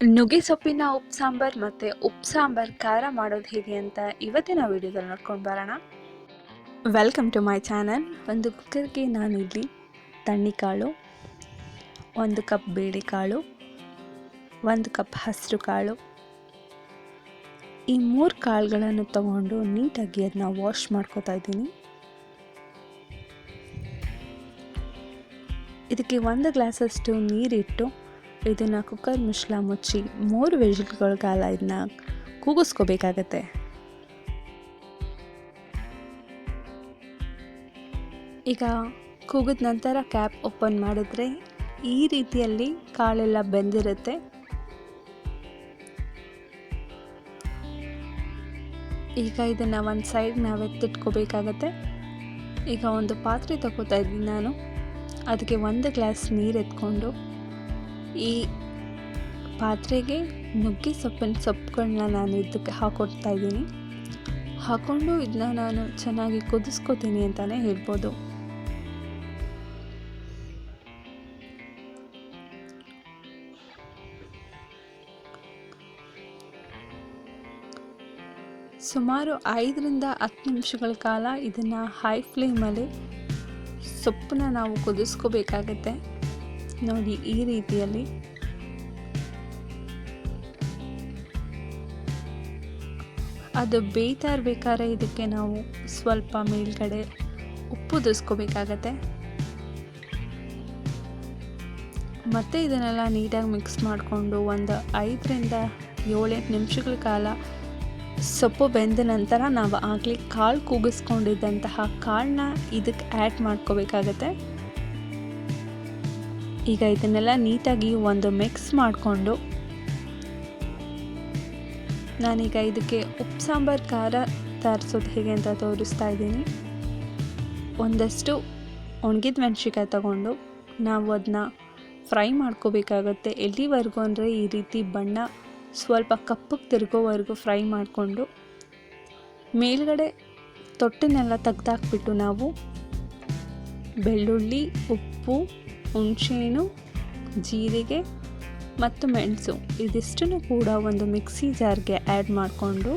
ನುಗ್ಗೆ ಸೊಪ್ಪಿನ ಉಪ್ಪು ಸಾಂಬಾರ್ ಮತ್ತು ಉಪ್ಪು ಸಾಂಬಾರ್ ಖಾರ ಮಾಡೋದು ಹೇಗೆ ಅಂತ ಇವತ್ತಿನ ವಿಡಿಯೋದಲ್ಲಿ ನೋಡ್ಕೊಂಡು ಬರೋಣ. ವೆಲ್ಕಮ್ ಟು ಮೈ ಚಾನಲ್ ಒಂದು ಕುಕ್ಕರ್ಗೆ ನಾನು ಇಲ್ಲಿ ತಣ್ಣಿಕಾಳು ಒಂದು ಕಪ್ ಬೇಳೆಕಾಳು ಒಂದು ಕಪ್ ಹಸಿರು ಕಾಳು. ಈ ಮೂರು ಕಾಳುಗಳನ್ನು ತಗೊಂಡು ನೀಟಾಗಿ ಅದನ್ನ ವಾಶ್ ಮಾಡ್ಕೋತಾ ಇದ್ದೀನಿ. ಇದಕ್ಕೆ ಒಂದು ಗ್ಲಾಸಷ್ಟು ನೀರಿಟ್ಟು ಇದನ್ನು ಕುಕ್ಕರ್ ಮಿಶ್ರ ಮುಚ್ಚಿ ಮೂರು ವಿಜಿಲ್ಗಳ ಕಾಲ ಇದನ್ನ ಕೂಗಿಸ್ಕೋಬೇಕಾಗತ್ತೆ. ಈಗ ಕೂಗಿದ ನಂತರ ಕ್ಯಾಪ್ ಓಪನ್ ಮಾಡಿದ್ರೆ ಈ ರೀತಿಯಲ್ಲಿ ಕಾಳೆಲ್ಲ ಬೆಂದಿರುತ್ತೆ. ಈಗ ಇದನ್ನು ಒಂದು ಸೈಡ್ ನಾವು ಎತ್ತಿಟ್ಕೋಬೇಕಾಗತ್ತೆ. ಈಗ ಒಂದು ಪಾತ್ರೆ ತಗೋತಾ ಇದ್ದೀನಿ ನಾನು. ಅದಕ್ಕೆ ಒಂದು ಗ್ಲಾಸ್ ನೀರು ಎತ್ಕೊಂಡು ಈ ಪಾತ್ರೆಗೆ ನುಗ್ಗೆ ಸೊಪ್ಪಿನ ಸೊಪ್ಪುಗಳನ್ನ ನಾನು ಇದಕ್ಕೆ ಹಾಕೊಡ್ತಾ ಇದ್ದೀನಿ. ಹಾಕ್ಕೊಂಡು ಇದನ್ನ ನಾನು ಚೆನ್ನಾಗಿ ಕುದಿಸ್ಕೋತೀನಿ ಅಂತಲೇ ಹೇಳ್ಬೋದು. ಸುಮಾರು ಐದರಿಂದ ಹತ್ತು ನಿಮಿಷಗಳ ಕಾಲ ಇದನ್ನು ಹೈ ಫ್ಲೇಮಲ್ಲಿ ಸೊಪ್ಪನ್ನ ನಾವು ಕುದಿಸ್ಕೋಬೇಕಾಗತ್ತೆ. ನೋಡಿ ಈ ರೀತಿಯಲ್ಲಿ. ಅದು ಬೇಯ್ತಾ ಇರಬೇಕಾದ್ರೆ ಇದಕ್ಕೆ ನಾವು ಸ್ವಲ್ಪ ಮೇಲ್ಗಡೆ ಉಪ್ಪು ದುಸ್ಕೋಬೇಕಾಗತ್ತೆ. ಮತ್ತು ಇದನ್ನೆಲ್ಲ ನೀಟಾಗಿ ಮಿಕ್ಸ್ ಮಾಡಿಕೊಂಡು ಒಂದು ಐದರಿಂದ ಏಳೆಂಟು ನಿಮಿಷಗಳ ಕಾಲ ಸೊಪ್ಪು ಬೆಂದ ನಂತರ ನಾವು ಆಗಲಿ ಕಾಳು ಕೂಗಿಸ್ಕೊಂಡಿದ್ದಂತಹ ಕಾಳನ್ನ ಇದಕ್ಕೆ ಆ್ಯಡ್ ಮಾಡ್ಕೋಬೇಕಾಗತ್ತೆ. ಈಗ ಇದನ್ನೆಲ್ಲ ನೀಟಾಗಿ ಒಂದು ಮಿಕ್ಸ್ ಮಾಡಿಕೊಂಡು ನಾನೀಗ ಇದಕ್ಕೆ ಉಪ್ಪು, ಸಾಂಬಾರು, ಖಾರ ತರಿಸೋದು ಹೇಗೆ ಅಂತ ತೋರಿಸ್ತಾ ಇದ್ದೀನಿ. ಒಂದಷ್ಟು ಒಣಗಿದ ಮೆಣಸಿಕಾಯಿ ತಗೊಂಡು ನಾವು ಅದನ್ನ ಫ್ರೈ ಮಾಡ್ಕೋಬೇಕಾಗತ್ತೆ. ಎಲ್ಲಿವರೆಗೂ ಅಂದರೆ ಈ ರೀತಿ ಬಣ್ಣ ಸ್ವಲ್ಪ ಕಪ್ಪಗೆ ತಿರುಗೋವರೆಗೂ ಫ್ರೈ ಮಾಡಿಕೊಂಡು ಮೇಲ್ಗಡೆ ತೊಟ್ಟನ್ನೆಲ್ಲ ತೆಗ್ದಾಕ್ಬಿಟ್ಟು ನಾವು ಬೆಳ್ಳುಳ್ಳಿ, ಉಪ್ಪು ಹುಣಸೆಹಣ್ಣು, ಜೀರಿಗೆ ಮತ್ತು ಮೆಣಸು. ಇದಿಷ್ಟನ್ನು ಕೂಡ ಒಂದು ಮಿಕ್ಸಿ ಜಾರ್ಗೆ ಆ್ಯಡ್ ಮಾಡಿಕೊಂಡು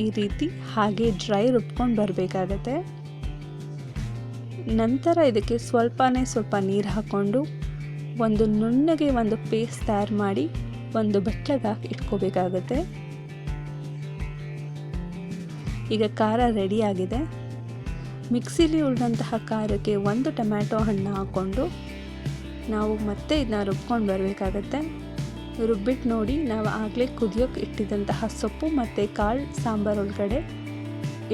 ಈ ರೀತಿ ಹಾಗೆ ಡ್ರೈ ರುಬ್ಕೊಂಡು ಬರಬೇಕಾಗತ್ತೆ. ನಂತರ ಇದಕ್ಕೆ ಸ್ವಲ್ಪನೇ ಸ್ವಲ್ಪ ನೀರು ಹಾಕ್ಕೊಂಡು ಒಂದು ನುಣ್ಣಗೆ ಒಂದು ಪೇಸ್ಟ್ ತಯಾರು ಮಾಡಿ ಒಂದು ಬಟ್ಟೆಗೆ ಹಾಕಿ ಇಟ್ಕೋಬೇಕಾಗತ್ತೆ. ಈಗ ಖಾರ ರೆಡಿ ಆಗಿದೆ. ಮಿಕ್ಸಿಲಿ ಉಳಿದಂತಹ ಖಾರಕ್ಕೆ ಒಂದು ಟೊಮ್ಯಾಟೊ ಹಣ್ಣು ಹಾಕ್ಕೊಂಡು ನಾವು ಮತ್ತೆ ಇದನ್ನ ರುಬ್ಕೊಂಡು ಬರಬೇಕಾಗತ್ತೆ. ರುಬ್ಬಿಟ್ಟು ನೋಡಿ, ನಾವು ಆಗಲೇ ಕುದಿಯೋಕೆ ಇಟ್ಟಿದ್ದಂತಹ ಸೊಪ್ಪು ಮತ್ತು ಕಾಳು ಸಾಂಬಾರು ಒಳಗಡೆ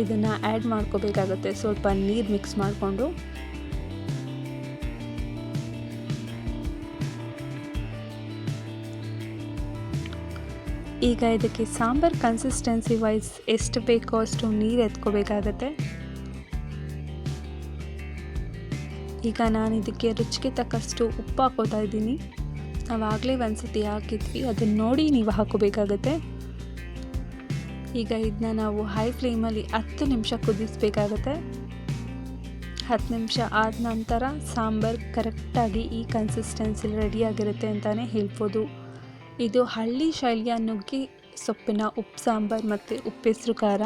ಇದನ್ನು ಆ್ಯಡ್ ಮಾಡ್ಕೋಬೇಕಾಗತ್ತೆ. ಸ್ವಲ್ಪ ನೀರು ಮಿಕ್ಸ್ ಮಾಡಿಕೊಂಡು. ಈಗ ಇದಕ್ಕೆ ಸಾಂಬಾರು ಕನ್ಸಿಸ್ಟೆನ್ಸಿ ವೈಸ್ ಎಷ್ಟು ಬೇಕೋ ಅಷ್ಟು ನೀರು ಎತ್ಕೋಬೇಕಾಗತ್ತೆ. ಈಗ ನಾನು ಇದಕ್ಕೆ ರುಚಿಗೆ ತಕ್ಕಷ್ಟು ಉಪ್ಪು ಹಾಕೋತಾ ಇದ್ದೀನಿ. ನಾವಾಗಲೇ ಒಂದು ಸತಿ ಹಾಕಿದ್ವಿ. ಅದನ್ನು ನೋಡಿ ನೀವು ಹಾಕೋಬೇಕಾಗತ್ತೆ ಈಗ ಇದನ್ನ ನಾವು ಹೈ ಫ್ಲೇಮಲ್ಲಿ ಹತ್ತು ನಿಮಿಷ ಕುದಿಸ್ಬೇಕಾಗತ್ತೆ. ಹತ್ತು ನಿಮಿಷ ಆದ ನಂತರ ಸಾಂಬಾರು ಕರೆಕ್ಟಾಗಿ ಈ ಕನ್ಸಿಸ್ಟೆನ್ಸಿಲಿ ರೆಡಿಯಾಗಿರುತ್ತೆ ಅಂತಲೇ ಹೇಳ್ಬೋದು. ಇದು ಹಳ್ಳಿ ಶೈಲಿಯ ನುಗ್ಗಿ ಸೊಪ್ಪಿನ ಉಪ್ಪು, ಸಾಂಬಾರು ಮತ್ತು ಉಪ್ಪೆಸರು ಖಾರ